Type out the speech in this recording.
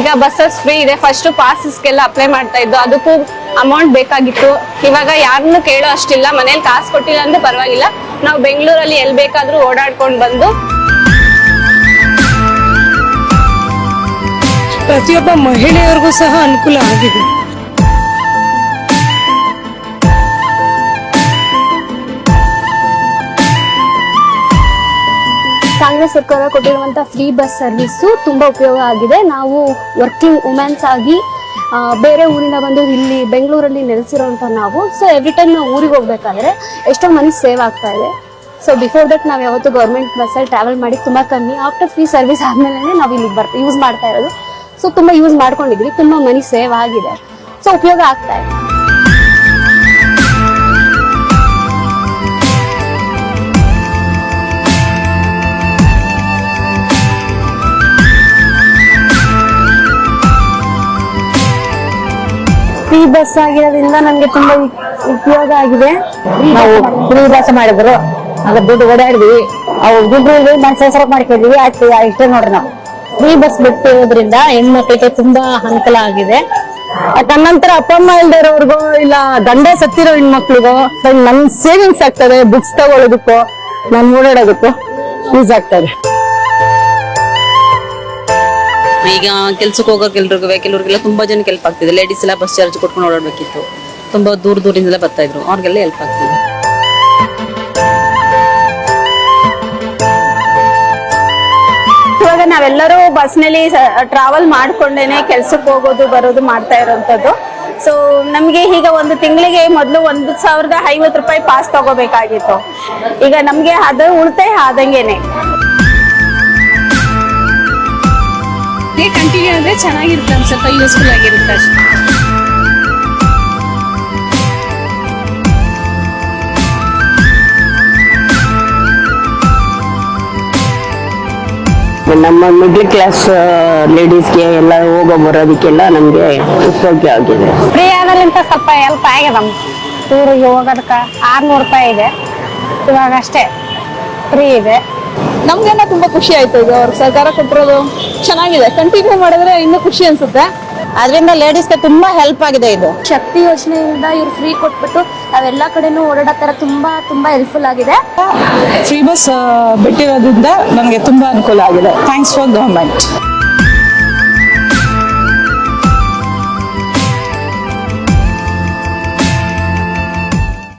ಈಗ buses free ಇದೆ. First ಪಾಸಸ್ಗೆಲ್ಲ ಅಪ್ಲೈ ಮಾಡ್ತಾ ಇದ್ದು, ಅದಕ್ಕೂ ಅಮೌಂಟ್ ಬೇಕಾಗಿತ್ತು. ಇವಾಗ ಯಾರನ್ನು ಕೇಳೋ ಅಷ್ಟಿಲ್ಲ. ಮನೇಲಿ ಕಾಸು ಕೊಟ್ಟಿಲ್ಲ ಅಂದ್ರೆ ಪರವಾಗಿಲ್ಲ. ನಾವು ಬೆಂಗಳೂರಲ್ಲಿ ಎಲ್ಲಿ ಬೇಕಾದ್ರೂ ಓಡಾಡ್ಕೊಂಡು ಬಂದು. ಪ್ರತಿಯೊಬ್ಬ ಮಹಿಳೆಯರಿಗೂ ಸಹ ಅನುಕೂಲ ಆಗಿದೆ. ಕಾಂಗ್ರೆಸ್ ಸರ್ಕಾರ ಕೊಟ್ಟಿರುವಂತ ಫ್ರೀ ಬಸ್ ಸರ್ವಿಸ್ ತುಂಬಾ ಉಪಯೋಗ ಆಗಿದೆ. ನಾವು ವರ್ಕಿಂಗ್ ವುಮೆನ್ಸ್ ಆಗಿ ಬೇರೆ ಊರಿಂದ ಬಂದು ಇಲ್ಲಿ ಬೆಂಗಳೂರಲ್ಲಿ ನೆಲೆಸಿರೋಂಥ ನಾವು ಸೊ ಎವ್ರಿ ಟೈಮ್ ನಾವು ಊರಿಗೆ ಹೋಗ್ಬೇಕಾದ್ರೆ ಎಷ್ಟೋ ಮನಿ ಸೇವ್ ಆಗ್ತಾ ಇದೆ. ಸೊ ಬಿಫೋರ್ ದಟ್ ನಾವು ಯಾವತ್ತು ಗೌರ್ಮೆಂಟ್ ಬಸ್ಸಲ್ಲಿ ಟ್ರಾವೆಲ್ ಮಾಡಿ ತುಂಬಾ ಕಮ್ಮಿ. ಆಫ್ಟರ್ ಫ್ರೀ ಸರ್ವಿಸ್ ಆದ್ಮೇಲೆ ನಾವು ಇಲ್ಲಿ ಬರ್ತೀವಿ ಯೂಸ್ ಮಾಡ್ತಾ ಇರೋದು. ಸೊ ತುಂಬಾ ಯೂಸ್ ಮಾಡ್ಕೊಂಡಿದ್ವಿ, ತುಂಬಾ ಮನಿ ಸೇವ್ ಆಗಿದೆ. ಸೊ ಉಪಯೋಗ ಆಗ್ತಾ ಇದೆ. ಫ್ರೀ ಬಸ್ ಆಗಿರೋದ್ರಿಂದ ನಮ್ಗೆ ತುಂಬಾ ಉಪಯೋಗ ಆಗಿದೆ. ನಾವು ಫ್ರೀ ಬಸ್ ಮಾಡಿದ್ರು. ಆಗ ದುಡ್ಡು ಓಡಾಡಿದ್ವಿ. ಅವು ದುಡ್ಡು ಮನ್ಸ ಹೆಸರು ಮಾಡ್ಕೊಂಡಿದ್ವಿ. ಆಯ್ತು, ಇಷ್ಟೇ ನೋಡ್ರಿ ನಾವು. ಫ್ರೀ ಬಸ್ ಬಿಟ್ಟಿರೋದ್ರಿಂದ ಹೆಣ್ಮಕ್ಳಿಗೆ ತುಂಬಾ ಅನುಕೂಲ ಆಗಿದೆ. ತನ್ನಂತರ ಅಪ್ಪ ಅಮ್ಮ ಇಲ್ದಿರೋರ್ಗೋ, ಇಲ್ಲ ದಂಡ ಸತ್ತಿರೋ ಹೆಣ್ಮಕ್ಳಿಗೋ ನಮ್ ಸೇವಿಂಗ್ಸ್ ಆಗ್ತದೆ. ಬುಕ್ಸ್ ತಗೊಳ್ಳೋದಕ್ಕೂ ನಮ್ ಓಡಾಡೋದಕ್ಕೂ ಯೂಸ್ ಆಗ್ತದೆ. ಈಗ ಕೆಲ್ಸಕ್ಕೆ ಹೋಗೋಕೆ ಎಲ್ರಿಗೂ ಕೆಲವ್ರಿಗೆಲ್ಲ ತುಂಬಾ ಜನ ಹೆಲ್ಪ್ ಆಗ್ತಿದೆ. ಲೇಡೀಸ್ ಎಲ್ಲ ಬಸ್ ಚಾರ್ಜ್ ಕೊಟ್ಕೊಂಡು ಓಡಾಡ್ಬೇಕಿತ್ತು. ತುಂಬಾ ದೂರ ದೂರಿಂದೆಲ್ಲ ಬರ್ತಾ ಇದ್ರು. ಅವ್ರಿಗೆಲ್ಲ ಹೆಲ್ಪ್ ಆಗ್ತಿದೆ. ಇವಾಗ ನಾವೆಲ್ಲರೂ ಬಸ್ನಲ್ಲಿ ಟ್ರಾವೆಲ್ ಮಾಡ್ಕೊಂಡೇನೆ ಕೆಲ್ಸಕ್ಕೆ ಹೋಗೋದು, ಬರೋದು, ಮಾಡ್ತಾ ಇರೋಂಥದ್ದು. ಸೊ ನಮಗೆ ಈಗ ಒಂದು ತಿಂಗಳಿಗೆ ಮೊದಲು ಒಂದು ಸಾವಿರದ ಐವತ್ತು ರೂಪಾಯಿ ಪಾಸ್ ತಗೋಬೇಕಾಗಿತ್ತು. ಈಗ ನಮಗೆ ಅದು ಉಳಿತಾಯ ಆದಂಗೆನೆ. ಕಂಟಿನ್ಯೂ ಅಂದ್ರೆ ಚೆನ್ನಾಗಿರುತ್ತೆ ಸ್ವಲ್ಪ ಯೂಸ್ಫುಲ್ ಆಗಿರುತ್ತೆ ಅಷ್ಟೇ. ನಮ್ಮ ಮಿಡ್ಲ್ ಕ್ಲಾಸ್ ಲೇಡೀಸ್ಗೆ ಎಲ್ಲ ಹೋಗೋ ಬರೋದಕ್ಕೆಲ್ಲ ನಮಗೆ ಉಪಯೋಗ ಆಗಿದೆ. ಫ್ರೀ ಆಗಲಿಂತ ಸ್ವಲ್ಪ ಹೆಲ್ಪ್ ಆಗಿದೆ ಟೂರಿಗೆ ಊರಿಗೆ ಹೋಗೋದಕ್ಕೆ ಆರ್ನೂರು ರೂಪಾಯಿ ಇದೆ. ಇವಾಗ ಅಷ್ಟೇ ಫ್ರೀ ಇದೆ. ನಮ್ಗೆಲ್ಲ ತುಂಬಾ ಖುಷಿ ಆಯ್ತು ಇದು ಅವ್ರ ಸರ್ಕಾರ ಕೊಟ್ಟಿರೋದು ಚೆನ್ನಾಗಿದೆ. ಕಂಟಿನ್ಯೂ ಮಾಡಿದ್ರೆ ಇನ್ನೂ ಖುಷಿ ಅನ್ಸುತ್ತೆ. ಅದರಿಂದ ಲೇಡೀಸ್ಗೆ ತುಂಬಾ ಹೆಲ್ಪ್ ಆಗಿದೆ ಇದು. ಶಕ್ತಿ ಯೋಜನೆಯಿಂದ ಇವ್ರು ಫ್ರೀ ಕೊಟ್ಬಿಟ್ಟು ನಾವೆಲ್ಲ ಕಡೆನೂ ಓಡಾಡೋ ತರ ತುಂಬಾ ತುಂಬಾ ಹೆಲ್ಪ್ಫುಲ್ ಆಗಿದೆ. ಫ್ರೀ ಬಸ್ ಬಿಟ್ಟಿರೋದ್ರಿಂದ ನನಗೆ ತುಂಬಾ ಅನುಕೂಲ ಆಗಿದೆ. Thanks for government